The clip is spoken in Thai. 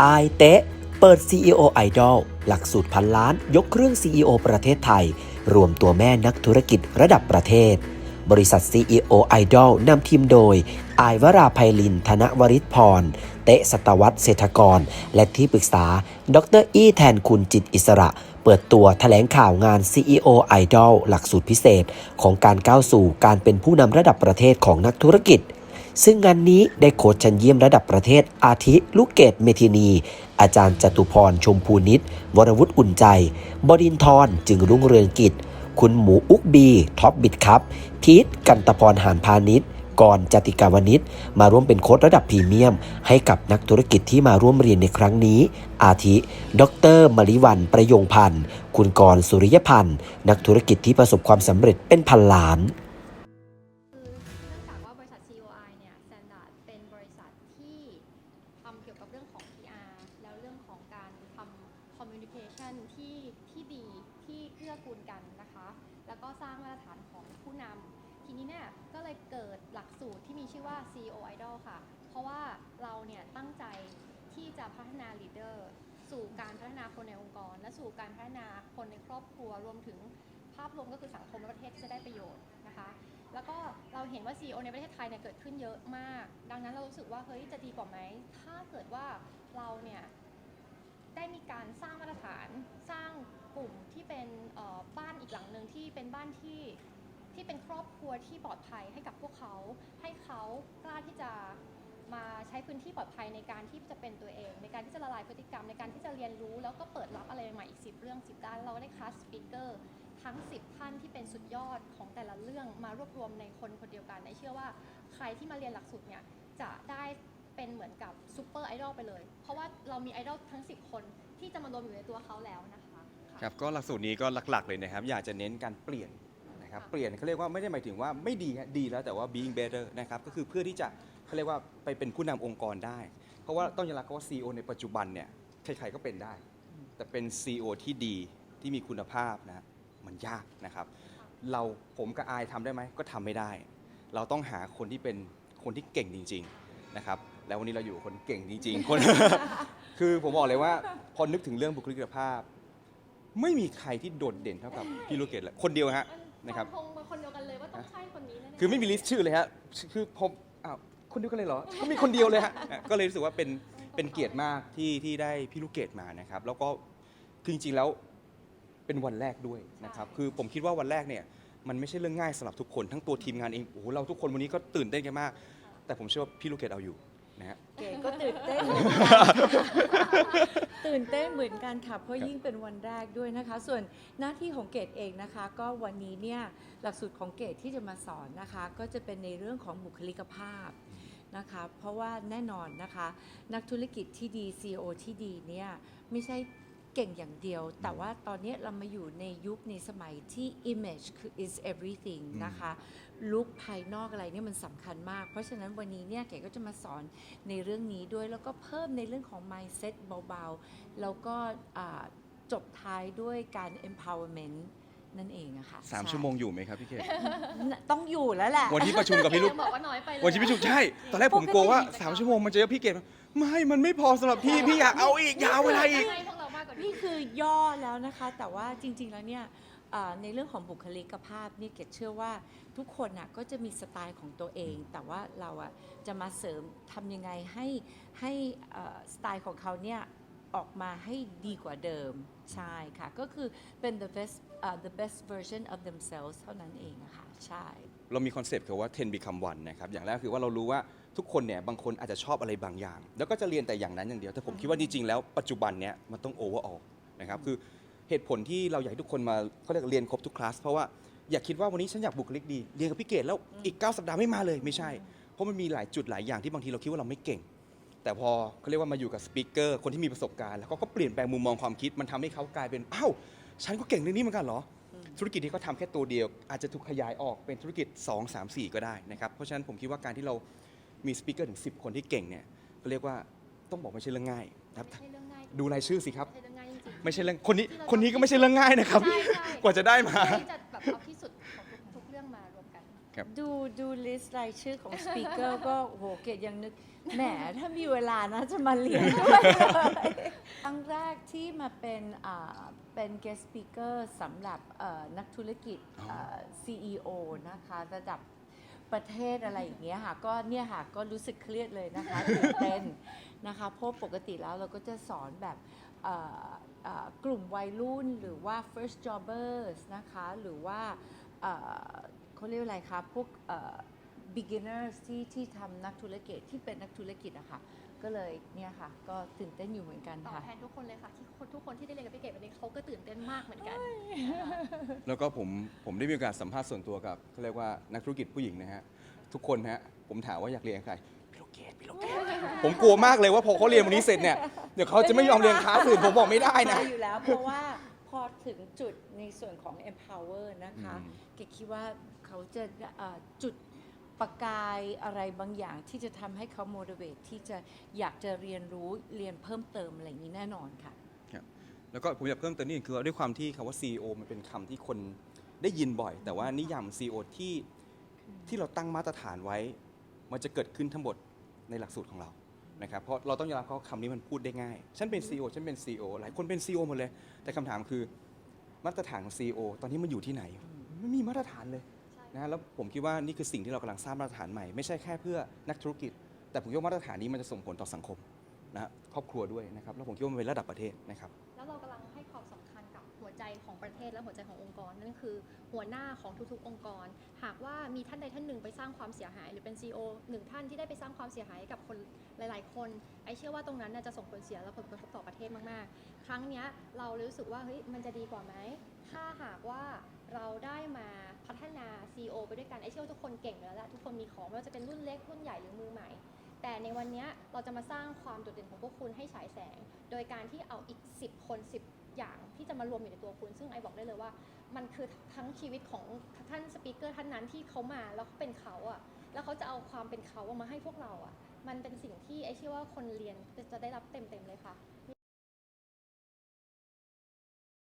ไอเตะ เปิด CEO Idol หลักสูตรพันล้าน ยกเครื่อง CEO ประเทศไทย รวมตัวแม่นักธุรกิจระดับประเทศ บริษัท CEO Idol นำทีมโดย อายวราไพลิน ธนวริศพร เตะสตวัตเศรษฐกร และที่ปรึกษา ดรอี้แทนคุณจิตอิสระ เปิดตัวแถลงข่าวงาน CEO Idol หลักสูตรพิเศษ ของการก้าวสู่การเป็นผู้นำระดับประเทศของนักธุรกิจ ซึ่งงานนี้ได้โค้ชชั้นเยี่ยมระดับประเทศอาทิลูกเกดเมทินี อาจารย์จตุพรชมพูนิตวรวุฒิอุ่นใจ บดินทรจึงรุ่งเรืองกิจ คุณหมูอุกบีท็อปบิดครับ พีทกันตพรหานพาณิชย์กรจติกาวนิชมาร่วมเป็นโค้ชระดับพรีเมียม ให้กับนักธุรกิจที่มาร่วมเรียนในครั้งนี้ อาทิ ดรมริวันประยงพันธ์ คุณกรสุริยพันธ์ นักธุรกิจที่ประสบความสำเร็จเป็นพันล้าน อกูลกันนะคะ แล้วก็สร้างมาตรฐานของผู้นำทีนี้เนี่ยก็เลยเกิดหลักสูตรที่มีชื่อว่า CEO Idol ค่ะ เพราะว่าเราเนี่ยตั้งใจที่จะพัฒนา leader สู่การพัฒนาคนในองค์กร และสู่การพัฒนาคนในครอบครัวรวมถึงภาพรวมก็คือสังคมและประเทศที่จะได้ประโยชน์นะคะ แล้วก็เราเห็นว่า CEO ในประเทศไทยเนี่ยเกิดขึ้นเยอะมาก ดังนั้นเรารู้สึกว่าเฮ้ยจะดีกว่าไหม ถ้าเกิดว่าเราเนี่ย ได้มีการสร้างมาตรฐานสร้างกลุ่มที่เป็นบ้านอีกหลังหนึ่งที่เป็นบ้านที่ที่เป็นครอบครัวที่ปลอดภัยให้กับพวกเขา ให้เขากล้าที่จะมาใช้พื้นที่ปลอดภัยในการที่จะเป็นตัวเอง ในการที่จะละลายพฤติกรรมในการที่จะเรียนรู้ แล้วก็เปิดรับอะไรใหม่อีก 10 เรื่อง 10 ด้านเราได้คัสสปิเกอร์ทั้ง 10 ท่านที่เป็นสุดยอดของแต่ละเรื่องมารวบรวมในคนคนเดียวกันในเชื่อว่าใครที่มาเรียนหลักสูตรเนี่ยจะได้ เป็นเหมือนกับซูเปอร์ไอดอลไปเลย เพราะว่าเรามีไอดอลทั้ง 10 คนที่จะมารวมอยู่ในตัวเขาแล้วนะคะะ ครับก็หลักสูตรนี้ก็หลักๆเลยนะครับ อยากจะเน้นการเปลี่ยนนะครับค่ะเปลี่ยนเขาเรียกว่าไม่ได้หมายถึงว่าไม่ดีฮะดีแล้วแต่ว่า being better นะครับก็คือเพื่อที่จะเขาเรียกว่าไปเป็นผู้นำองค์กรได้ เพราะว่าต้องยอมรับว่า CEO ในปัจจุบันเนี่ยใครๆก็เป็นได้ แต่เป็น CEO ที่ดีที่มีคุณภาพนะมันยากนะครับ เราผมกับอายทำได้ไหมก็ทำไม่ได้ เราต้องหาคนที่เป็นคนที่เก่งจริงๆนะครับ แล้ววันนี้เราอยู่กับคนเก่งจริง ๆ คน คือผมบอกเลยว่า พอนึกถึงเรื่องบุคลิกภาพ ไม่มีใครที่โดดเด่นเท่ากับพี่ลูกเกดเลยคนเดียวฮะนะครับคงเป็นคนเดียวกันเลยว่าต้องใช่คนนี้แน่ๆ คือไม่มีลิสต์ชื่อเลยฮะคือผมอ้าวคนเดียวกันเลยเหรอ ก็มีคนเดียวเลยฮะอะก็เลยรู้สึกว่าเป็นเป็นเกียรติมากที่ที่ได้พี่ลูกเกดมานะครับ แล้วก็คือจริงๆแล้วเป็นวันแรกด้วยนะครับคือผมคิดว่าวันแรกเนี่ยมันไม่ใช่เรื่องง่ายสำหรับทุกคน ทั้งตัวทีมงานเองโอ้โหเราทุกคนวันนี้ก็ตื่นเต้นกันมาก แต่ผมเชื่อว่าพี่ลูกเกดเอาอยู่ นะฮะ เก๋ก็ตื่นเต้นเหมือนกันตื่นเต้นเหมือนกันค่ะเพราะยิ่งเป็นวันแรกด้วยนะคะ ส่วนหน้าที่ของเกดเองนะคะ ก็วันนี้เนี่ยหลักสูตรของเกดที่จะมาสอนนะคะ ก็จะเป็นในเรื่องของบุคลิกภาพนะคะ เพราะว่าแน่นอนนะคะ นักธุรกิจที่ดี CEO ที่ดีเนี่ยไม่ใช่ เก่งอย่างเดียว แต่ว่าตอนนี้เรามาอยู่ในยุคในสมัยที่ image คือ is everything นะคะลุคภายนอกอะไรเนี่ยมันสำคัญมาก เพราะฉะนั้นวันนี้เนี่ยเก๋ก็จะมาสอนในเรื่องนี้ด้วยแล้วก็เพิ่มในเรื่องของ mindset เบาๆ แล้วก็อ่าจบท้ายด้วยการ empowerment นั่นเองอะค่ะสามใชั่วโมงอยู่ไหมครับพี่เกดต้องอยู่แล้วแหละ วันที่ประชุมกับพี่ลูกยังบอกว่าน้อยไปเลยวันที่พี่ชุมใช่ ตอนแรกผมกลัวว่าสามชั่วโมงมันจะเยอะพี่เกดไม่ มันไม่พอสำหรับพี่ พี่อยากเอาอีกยาวเวลาอีก นี่คือย่อแล้วนะคะ แต่ว่าจริง ๆ แล้วเนี่ยอ่าในเรื่องของบุคลิกภาพเนี่ยเกดเชื่อว่าทุกคนน่ะก็จะมีสไตล์ของตัวเอง แต่ว่าเราอะจะมาเสริมทำยังไงให้ให้เอ่อสไตล์ของเขาเนี่ยออกมาให้ดีกว่าเดิม ใช่ค่ะ ก็คือเป็น the best อ่า the best version of themselves เท่านั้นเองอะค่ะ ใช่ เรามีคอนเซปต์คือว่า 10 become one นะครับ อย่างแรกคือว่าเรารู้ว่า ทุกคนเนี่ยบางคนอาจจะชอบอะไรบางอย่าง แล้วก็จะเรียนแต่อย่างนั้นอย่างเดียว แต่ผมคิดว่าจริงๆแล้วปัจจุบันเนี่ยมันต้อง overall นะครับคือเหตุผลที่เราอยากให้ทุกคนมาเขาเรียกเรียนครบทุกคลาสเพราะว่าอย่าคิดว่าวันนี้ฉันอยากบุคลิกดีเรียนกับพี่เกดแล้วอีก 9 สัปดาห์ไม่มาเลยไม่ใช่ เพราะมันมีหลายจุดหลายอย่างที่บางทีเราคิดว่าเราไม่เก่ง แต่พอเขาเรียกว่ามาอยู่กับสปีกเกอร์คนที่มีประสบการณ์แล้วเขาก็เปลี่ยนแปลงมุมมองความคิดมันทำให้เขากลายเป็นอ้าวฉันก็เก่งเรื่องนี้เหมือนกันเหรอธุรกิจที่เขาทำแค่ตัวเดียว อาจจะถูกขยายออกเป็นธุรกิจ 2 3 4 ก็ได้นะครับเพราะฉะนั้นผมคิดว่าการที่เรา มีสปีกเกอร์ถึง 10 คนที่เก่งเนี่ยก็เรียกว่าต้องบอกไม่ใช่เรื่องง่ายนะครับไม่ใช่เรื่องง่ายดูรายชื่อสิครับ ไม่ใช่เรื่องง่ายจริงๆ ไม่ใช่เรื่องคนนี้คนนี้ก็ไม่ใช่เรื่องง่ายนะครับ ใช่ใช่ กว่าจะได้มา ที่จะแบบเอาที่สุดของทุกทุกเรื่องมารวมกันครับดูดูลิสต์รายชื่อของสปีกเกอร์ก็โอ้โหเกดยังนึกแหมถ้ามีเวลานะจะมาเรียนด้วยเลยครั้งแรกที่มาเป็นอ่าเป็น guest speaker สำหรับเอ่อนักธุรกิจอ๋อเอ่อ CEO นะคะ ระดับ ประเทศอะไรอย่างเงี้ยค่ะก็เนี่ยค่ะก็รู้สึกเครียดเลยนะคะตื่นเต้นนะคะเพราะปกติแล้วเราก็จะสอนแบบกลุ่มวัยรุ่นหรือว่า first jobbers นะคะ หรือว่าเขาเรียกอะไรคะพวก beginners ที่ที่ทำนักธุรกิจที่เป็นนักธุรกิจอะค่ะ ก็เลยเนี่ยค่ะ ก็ตื่นเต้นอยู่เหมือนกันตอบค่ะ แทนทุกคนเลยค่ะ ที่คนทุกคนที่ได้เรียนกับพี่เกดวันนี้เขาก็ตื่นเต้นมากเหมือนกันแล้วก็ผมผมได้มีโอกาสสัมภาษณ์ส่วนตัวกับเขาเรียกว่านักธุรกิจผู้หญิงนะฮะทุกคนฮะผมถามว่าอยากเรียนกับใครพี่โลเกตพี่โลเกตผมกลัวมากเลยว่าพอเขาเรียนวันนี้เสร็จเนี่ยเดี๋ยวเขาจะไม่ยอมเรียนคลาสอื่นผมบอกไม่ได้นะใช่อยู่แล้วเพราะว่าพอถึงจุดในส่วนของ empower นะคะอืม เกดคิดว่าเขาจะเอ่อจุด ประกายอะไรบางอย่างที่จะทำให้เขา motivate ที่จะอยากจะเรียนรู้เรียนเพิ่มเติมอะไรอย่างนี้แน่นอนค่ะแล้วก็ผมอยากเพิ่มเติมนิดนึงคือด้วยความที่คำว่า CEO มันเป็นคำที่คนได้ยินบ่อย แต่ว่านิยาม CEO ที่ที่เราตั้งมาตรฐานไว้ มันจะเกิดขึ้นทั้งหมดในหลักสูตรของเรานะครับเพราะเราต้องยอมรับเขาคำนี้มันพูดได้ง่าย ฉันเป็น CEO ฉันเป็น CEO หลายคนเป็น CEO หมดเลย แต่คำถามคือมาตรฐานของ CEO ตอนนี้มันอยู่ที่ไหนไม่มีมาตรฐานเลย นะฮะแล้วผมคิดว่านี่คือสิ่งที่เรากำลังสร้างมาตรฐานใหม่ไม่ใช่แค่เพื่อนักธุรกิจ แต่ผมคิดว่ามาตรฐานนี้มันจะส่งผลต่อสังคมนะฮะครอบครัวด้วยนะครับแล้วผมคิดว่ามันเป็นระดับประเทศนะครับ แล้วเรากำลังให้ความสำคัญกับหัวใจของประเทศและหัวใจขององค์กร นั่นคือหัวหน้าของทุกๆ องค์กร หากว่ามีท่านใดท่านหนึ่งไปสร้างความเสียหาย หรือเป็น CEO หนึ่งท่านที่ได้ไปสร้างความเสียหายให้กับคนหลาย ๆ คนไอเชื่อว่าตรงนั้นน่าจะส่งผลเสียและผลกระทบต่อประเทศมากๆ ครั้งเนี้ยเรารู้สึกว่าเฮ้ยมันจะดีกว่าไหมถ้าหากว่าเราได้มาพัฒนา CEO ไปด้วยกันไอเชื่อว่าทุกคนเก่งอยู่แล้วแหละทุกคนมีของไม่ว่าจะเป็นรุ่นเล็กรุ่นใหญ่หรือมือใหม่ แต่ในวันเนี้ยเราจะมาสร้างความโดดเด่นของพวกคุณให้ฉายแสง โดยการที่เอาอีก 10 คน 10 อย่างที่จะมารวมอยู่ในตัวคุณ ซึ่งไอบอกได้เลยว่า มันคือทั้งชีวิตของท่านสปีกเกอร์ท่านนั้นที่เขามาแล้วเขาเป็นเขาอะแล้วเขาจะเอาความเป็นเขาอะมาให้พวกเราอะมันเป็นสิ่งที่ไอเชื่อว่าคนเรียนจะได้รับเต็มๆเลยค่ะ